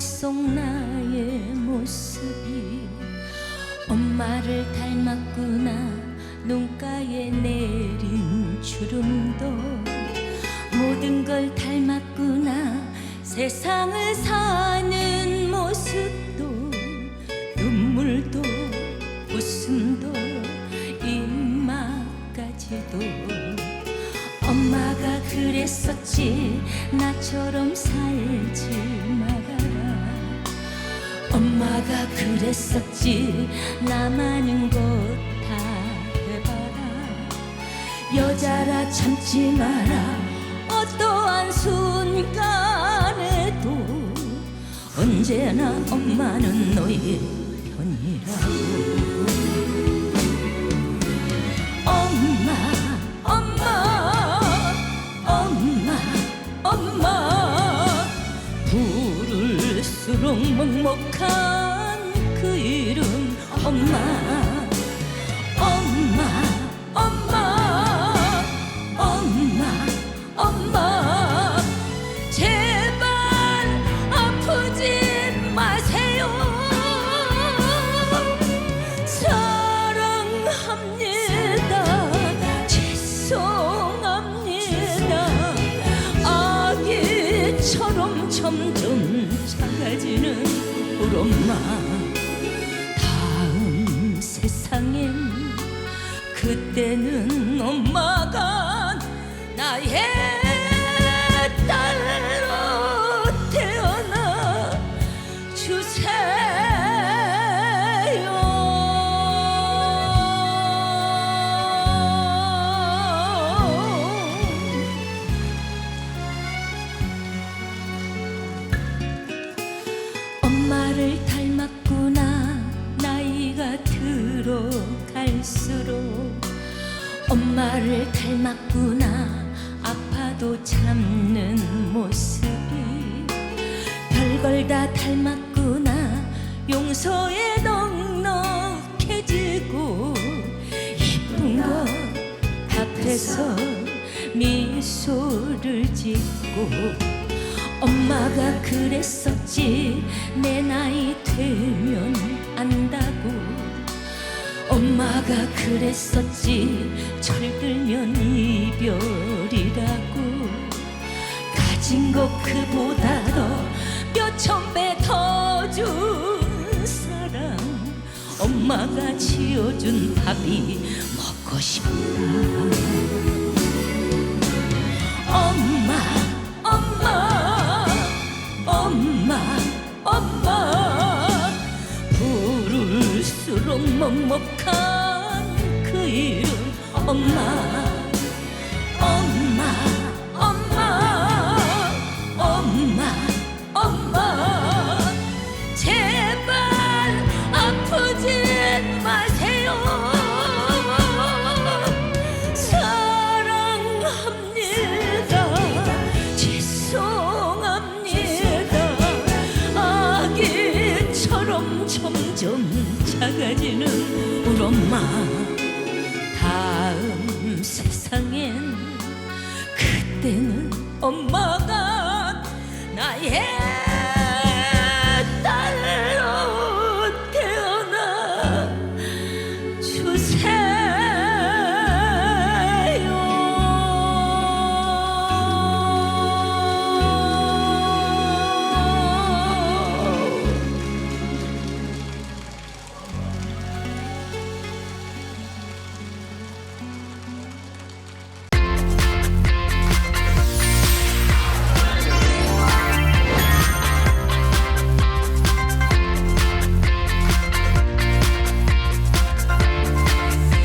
속 나의 모습이 엄마를 닮았구나. 눈가에 내린 주름도 모든 걸 닮았구나. 세상을 사는 모습도 눈물도 웃음도 입맛까지도 엄마가 그랬었지. 나처럼 살지 말아라 엄마가 그랬었지. 나많은 것다 해봐라. 여자라 참지 마라. 어떠한 순간에도 언제나 엄마는 너의 편이라고 먹먹한 그 이름 엄마 엄마 다음 세상엔 그때는 엄마가 나의 엄마를 닮았구나. 나이가 들어갈수록 엄마를 닮았구나. 아파도 참는 모습이 별걸 다 닮았구나. 용서에 넉넉해지고 예쁜 것 앞에서 미소를 짓고 엄마가 그랬었지. 내 나이 되면 안다고. 엄마가 그랬었지. 철들면 이별이라고. 가진 것 그보다 더 몇천 배 더 준 사랑 엄마가 지어준 밥이 먹고 싶다 부를수록 먹먹한 그 이름 엄마 작아지는 우리 엄마. 다음 세상엔 그때는 엄마가 나의